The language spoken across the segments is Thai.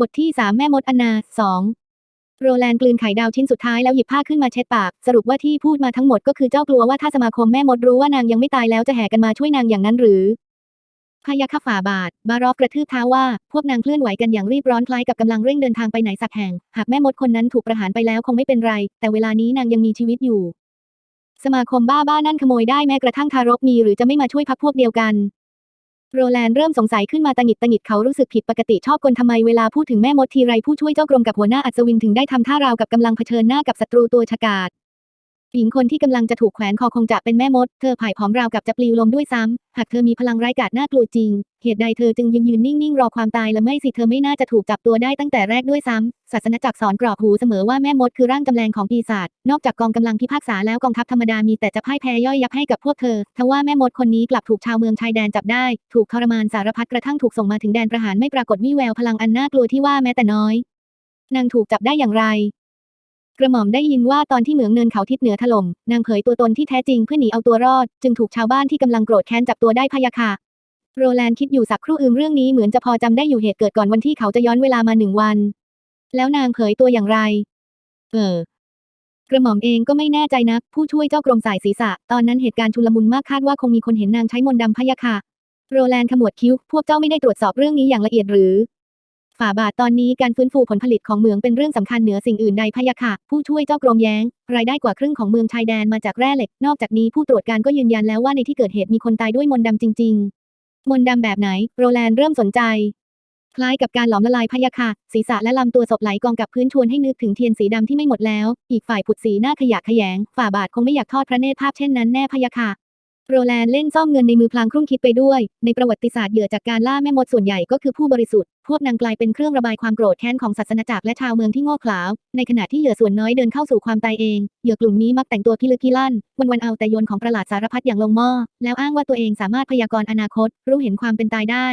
บทที่สามแม่มดอนาสองโรแลนด์กลืนไข่ดาวชิ้นสุดท้ายแล้วหยิบผ้าขึ้นมาเช็ดปาก สรุปว่าที่พูดมาทั้งหมดก็คือเจ้ากลัวว่าถ้าสมาคมแม่มดรู้ว่านางยังไม่ตายแล้วจะแห่กันมาช่วยนางอย่างนั้นหรือพยาคฝ่าบาท บารอฟกระทืบเท้าว่า พวกนางเคลื่อนไหวกันอย่างรีบร้อนคล้ายกับกำลังเร่งเดินทางไปไหนสักแห่ง หากแม่มดคนนั้นถูกประหารไปแล้วคงไม่เป็นไร แต่เวลานี้นางยังมีชีวิตอยู่ สมาคมบ้าบ้านั่นขโมยได้แม้กระทั่งทารกมีหรือจะไม่มาช่วยพักพวกเดียวกัน โรแลนด์เริ่มสงสัยขึ้นมาตะหงิดตะหงิดเขารู้สึกผิดปกติชอบคนทำไมเวลาพูดถึงแม่มดทีไรผู้ช่วยเจ้ากรมกับหัวหน้าอัศวินถึงได้ทำท่าราวกับกำลังเผชิญหน้ากับศัตรูตัวฉกาจ หญิงคนที่กำลังจะถูกแขวนคอคงจะเป็นแม่มด เธอผ่ายผอมราวกับจะปลิวลมด้วยซ้ำ หากเธอมีพลังร้ายกาจน่ากลัวจริง เหตุใดเธอจึงยืนยืนนิ่งๆ รอความตายและไม่สิเธอไม่น่าจะถูกจับตัวได้ตั้งแต่แรกด้วยซ้ำ ศาสนจักรสอนกรอกหูเสมอว่าแม่มดคือร่างจำแรงของปีศาจ นอกจากกองกำลังพิพากษาแล้วกองทัพธรรมดามีแต่จะพ่ายแพ้ย่อยยับให้กับพวกเธอ ทว่าแม่มดคนนี้กลับถูกชาวเมืองชายแดนจับได้ ถูกทรมานสารพัดกระทั่งถูกส่งมาถึงแดนประหารไม่ปรากฏวี่แววพลังอันน่ากลัวที่ว่าแม้แต่น้อย นางถูกจับได้อย่างไร กระหม่อมได้ยินว่าตอนที่เหมืองเนินเขาทิศเหนือถล่มนางเผยตัวตนที่แท้จริงเพื่อหนีเอาตัวรอด จึงถูกชาวบ้านที่กำลังโกรธแค้นจับตัวได้พะยะค่ะ โรแลนด์คิดอยู่สักครู่อืมเรื่องนี้เหมือนจะพอจำได้อยู่เหตุเกิดก่อนวันที่เขาจะย้อนเวลามาหนึ่งวัน แล้วนางเผยตัวอย่างไร เออ กระหม่อมเองก็ไม่แน่ใจนัก ผู้ช่วยเจ้ากรมสายศีรษะ ตอนนั้นเหตุการณ์ชุลมุนมากคาดว่าคงมีคนเห็นนางใช้มนต์ดำพะยะค่ะ โรแลนด์ขมวดคิ้ว พวกเจ้าไม่ได้ตรวจสอบเรื่องนี้อย่างละเอียดหรือ ฝ่าบาทตอนนี้การฟื้นฟูผลผลิตของเมืองเป็นเรื่องสำคัญเหนือสิ่งอื่นใดพะยะค่ะ ผู้ช่วยเจ้ากรมแย้ง รายได้กว่าครึ่งของเมืองชายแดนมาจากแร่เหล็ก นอกจากนี้ผู้ตรวจการก็ยืนยันแล้วว่าในที่เกิดเหตุมีคนตายด้วยมนต์ดำจริง ๆ มนต์ดำแบบไหน โรแลนด์เริ่มสนใจ คล้ายกับการหลอมละลายพะยะค่ะ ศีรษะและลำตัวศพไหลกองกับพื้นชวนให้นึกถึงเทียนสีดำที่ไม่หมดแล้ว อีกฝ่ายผุดสีหน้าขยะแขยง ฝ่าบาทคงไม่อยากทอดพระเนตรภาพเช่นนั้นแน่พะยะค่ะ โรแลนด์เล่นซ่อมเงินในมือพลางครุ่งคิดไปด้วย ในประวัติศาสตร์เหยื่อจากการล่าแม่มดส่วนใหญ่ก็คือผู้บริสุทธิ์ พวกนางกลายเป็นเครื่องระบายความโกรธแค้นของศาสนาจักรและชาวเมืองที่โง่เขลา ในขณะที่เหยื่อส่วนน้อยเดินเข้าสู่ความตายเอง เหยื่อกลุ่มนี้มักแต่งตัวพิลึกพิลั่น วันๆเอาแต่โยนของประหลาดสารพัดอย่างลงหม้อ แล้วอ้างว่าตัวเองสามารถพยากรณ์อนาคต รู้เห็นความเป็นตายได้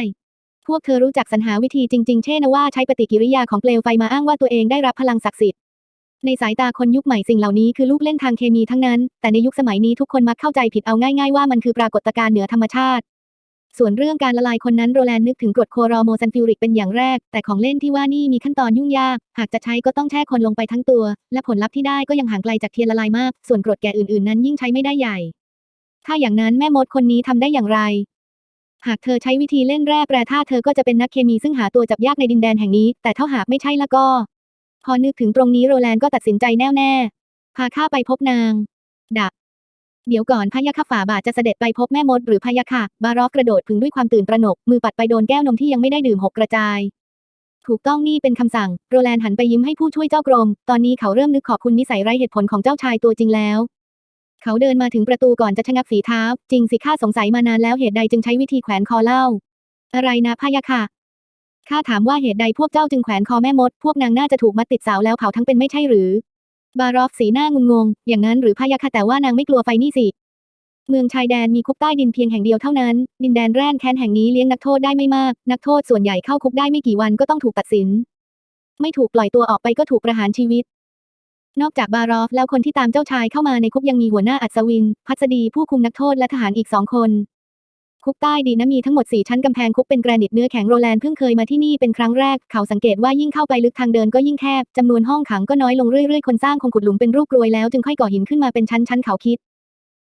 พวกเธอรู้จักสรรหาวิธีจริง ๆ เช่นว่าใช้ปฏิกิริยาของเปลวไฟมาอ้างว่าตัวเองได้รับพลังศักดิ์สิทธิ์ ในสายตาคนยุคใหม่สิ่งเหล่านี้คือลูกเล่นทางเคมีทั้งนั้น แต่ในยุคสมัยนี้ทุกคนมักเข้าใจผิดเอาง่ายๆว่ามันคือปรากฏการณ์เหนือธรรมชาติ ส่วนเรื่องการละลายคนนั้นโรแลนนึกถึงกรดโครโมซันฟิวริกเป็นอย่างแรก แต่ของเล่นที่ว่านี่มีขั้นตอนยุ่งยาก หากจะใช้ก็ต้องแช่คนลงไปทั้งตัว และผลลัพธ์ที่ได้ก็ยังห่างไกลจากเทียนละลายมาก ส่วนกรดแก่อื่นๆนั้นยิ่งใช้ไม่ได้ใหญ่ ถ้าอย่างนั้นแม่มดคนนี้ทำได้อย่างไรหากเธอใช้วิธีเล่นแร่แปรธาตุเธอก็จะเป็นนักเคมีซึ่งหาตัวจับยากในดินแดนแห่งนี้ แต่ถ้าหากไม่ใช่ล้วก็ พอนึกถึงตรงนี้โรแลนด์ก็ตัดสินใจแน่วแน่ พาข้าไปพบนาง ดัก เดี๋ยวก่อนพยะค่ะฝ่าบาทจะเสด็จไปพบแม่มดหรือพยะค่ะ บารอฟกระโดดพึงด้วยความตื่นตระหนก มือปัดไปโดนแก้วนมที่ยังไม่ได้ดื่มหกกระจาย ถูกต้องนี่เป็นคำสั่ง โรแลนด์หันไปยิ้มให้ผู้ช่วยเจ้ากรม ตอนนี้เขาเริ่มนึกขอบคุณนิสัยไร้เหตุผลของเจ้าชายตัวจริงแล้วเขาเดินมาถึงประตูก่อนจะชะงักฝีเท้า จริงสิข้าสงสัยมานานแล้วเหตุใดจึงใช้วิธีแขวนคอเล่า อะไรนะพะยะค่ะ ข้าถามว่าเหตุใดพวกเจ้าจึงแขวนคอแม่มด พวกนางน่าจะถูกมัดติดเสาแล้วเผาทั้งเป็นไม่ใช่หรือ บารอฟสีหน้างุนงง อย่างนั้นหรือพยะค่ะแต่ว่านางไม่กลัวไฟนี่สิ เมืองชายแดนมีคุกใต้ดินเพียงแห่งเดียวเท่านั้น ดินแดนแร่นแค้นแห่งนี้เลี้ยงนักโทษได้ไม่มาก นักโทษส่วนใหญ่เข้าคุกได้ไม่กี่วันก็ต้องถูกตัดสิน ไม่ถูกปล่อยตัวออกไปก็ถูกประหารชีวิต นอกจากบารอฟแล้วคนที่ตามเจ้าชายเข้ามาในคุกยังมีหัวหน้าอัศวิน พัสดีผู้คุมนักโทษและทหารอีกสองคน คุกใต้ดินนะมีทั้งหมด 4 ชั้นกำแพงคุกเป็นแกรนิตเนื้อแข็งโรแลนด์เพิ่งเคยมาที่นี่เป็นครั้งแรก เขาสังเกตว่ายิ่งเข้าไปลึกทางเดินก็ยิ่งแคบจำนวนห้องขังก็น้อยลงเรื่อยๆ คนสร้างคงขุดหลุมเป็นรูปกรวยแล้วจึงค่อยก่อหินขึ้นมาเป็นชั้นๆเขาคิด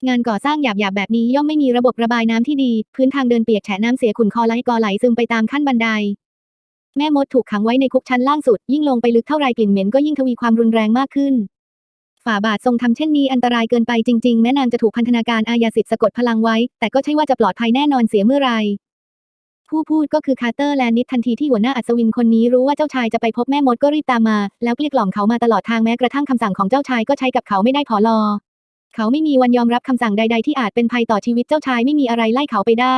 งานก่อสร้างหยาบๆแบบนี้ย่อมไม่มีระบบระบายน้ำที่ดี พื้นทางเดินเปียกแฉะน้ำเสียขุ่นคอไหลกอไหลซึมไปตามขั้นบันได แม่มดถูกขังไว้ในคุกชั้นล่างสุด ยิ่งลงไปลึกเท่าไรกลิ่นเหม็นก็ยิ่งทวีความรุนแรงมากขึ้น ฝ่าบาททรงทำเช่นนี้อันตรายเกินไปจริงๆ แม้นางจะถูกพันธนาการอาญาสิทธิ์สะกดพลังไว้ แต่ก็ใช่ว่าจะปลอดภัยแน่นอนเสียเมื่อไรผู้พูดก็คือคาร์เตอร์แลนนิดทันทีที่หัวหน้าอัศวินคนนี้รู้ว่าเจ้าชายจะไปพบแม่มดก็รีบตามมา แล้วเกลี้ยกล่อมเขามาตลอดทางแม้กระทั่งคำสั่งของเจ้าชายก็ใช้กับเขาไม่ได้พอลอ เขาไม่มีวันยอมรับคำสั่งใด ๆ ที่อาจเป็นภัยต่อชีวิตเจ้าชายไม่มีอะไรไล่เขาไปได้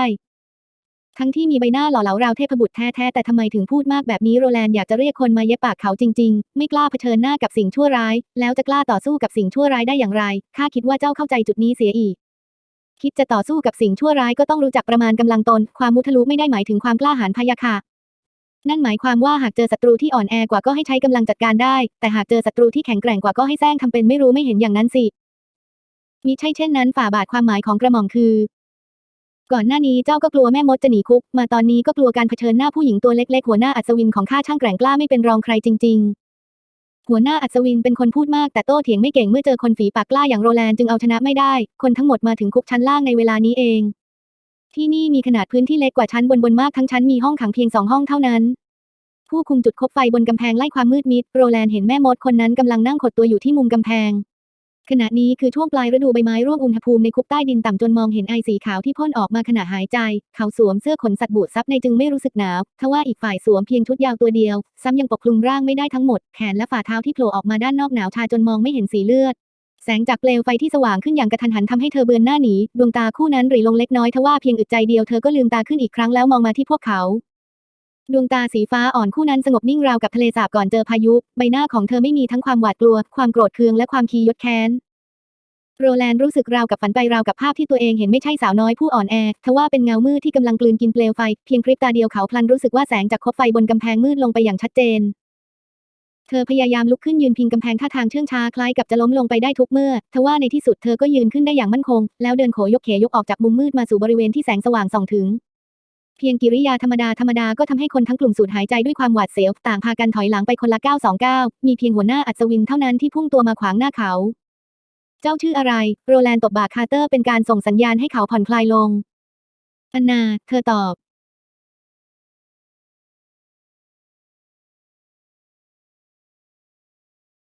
ทั้งที่มีใบหน้าหล่อเหลาราวเทพบุตรแท้ๆแต่ทำไมถึงพูดมากแบบนี้โรแลนด์อยากจะเรียกคนมาเย็บปากเขาจริง ๆ ไม่กล้าเผชิญหน้ากับสิ่งชั่วร้าย แล้วจะกล้าต่อสู้กับสิ่งชั่วร้ายได้อย่างไรข้าคิดว่าเจ้าเข้าใจจุดนี้เสียอีก คิดจะต่อสู้กับสิ่งชั่วร้ายก็ต้องรู้จักประมาณกำลังตน ความมุทะลุไม่ได้หมายถึงความกล้าหาญพยาค่ะนั่นหมายความว่าหากเจอศัตรูที่อ่อนแอกว่าก็ให้ใช้กำลังจัดการได้ แต่หากเจอศัตรูที่แข็งแกร่งกว่าก็ให้แซงทำเป็นไม่รู้ไม่เห็นอย่างนั้นสิมิใช่เช่นนั้นฝ่าบาทความหมายของกระหม่อมคือ ก่อนหน้านี้เจ้าก็กลัวแม่มดจะหนีคุก มาตอนนี้ก็กลัวการเผชิญหน้าผู้หญิงตัวเล็กๆ หัวหน้าอัศวินของข้าช่างแกร่งกล้าไม่เป็นรองใครจริง ๆ หัวหน้าอัศวินเป็นคนพูดมากแต่โต้เถียงไม่เก่งเมื่อเจอคนฝีปากกล้าอย่างโรแลนด์จึงเอาชนะไม่ได้ คนทั้งหมดมาถึงคุกชั้นล่างในเวลานี้เอง ที่นี่มีขนาดพื้นที่เล็กกว่าชั้นบนบนมากทั้งชั้นมีห้องขังเพียงสองห้องเท่านั้น ผู้คุมจุดคบไฟบนกำแพงไล่ความมืดมิด โรแลนด์เห็นแม่มดคนนั้นกำลังนั่งขดตัวอยู่ที่มุมกำแพง ขณะนี้คือช่วงปลายฤดูใบไม้ร่วงอุณหภูมิในคุกใต้ดินต่ำจนมองเห็นไอสีขาวที่พ่นออกมาขณะหายใจ เขาสวมเสื้อขนสัตว์บูดซับในจึงไม่รู้สึกหนาว ทว่าอีกฝ่ายสวมเพียงชุดยาวตัวเดียว ซ้ำยังปกคลุมร่างไม่ได้ทั้งหมด แขนและฝ่าเท้าที่โผล่ออกมาด้านนอกหนาวชาจนมองไม่เห็นสีเลือด แสงจากเปลวไฟที่สว่างขึ้นอย่างกระทันหันทำให้เธอเบือนหน้าหนี ดวงตาคู่นั้นหรี่ลงเล็กน้อยทว่าเพียงอึดใจเดียวเธอก็ลืมตาขึ้นอีกครั้งแล้วมองมาที่พวกเขา ดวงตาสีฟ้าอ่อนคู่นั้นสงบนิ่งราวกับทะเลสาบก่อนเจอพายุ ใบหน้าของเธอไม่มีทั้งความหวาดกลัว ความโกรธเคืองและความคียดแค้น โรแลนด์รู้สึกราวกับฝันไปราวกับภาพที่ตัวเองเห็นไม่ใช่สาวน้อยผู้อ่อนแอ ทว่าเป็นเงามืดที่กำลังกลืนกินเปลวไฟ เพียงพริบตาเดียวเขาพลันรู้สึกว่าแสงจากคบไฟบนกำแพงมืดลงไปอย่างชัดเจน เธอพยายามลุกขึ้นยืนพิงกำแพงท่าทางเชื่องช้าคล้ายกับจะล้มลงไปได้ทุกเมื่อ ทว่าในที่สุดเธอก็ยืนขึ้นได้อย่างมั่นคง แล้วเดินโขยกเขยกออกจากมุมมืดมาสู่บริเวณที่แสงสว่างส่องถึง พียงกิริยาธรรมดาธรรมดาก็ทำให้คนทั้งกลุ่มสูดหายใจด้วยความหวาดเสียวต่างพากันถอยหลังไปคนละก้าสองก้ามีเพียงหัวหน้าอัศวินเท่านั้นที่พุ่งตัวมาขวางหน้าเขา เจ้าชื่ออะไร โรแลนด์ตบบ่าคาร์เตอร์เป็นการส่งสัญญาณให้เขาผ่อนคลายลงอันนา เธอตอบ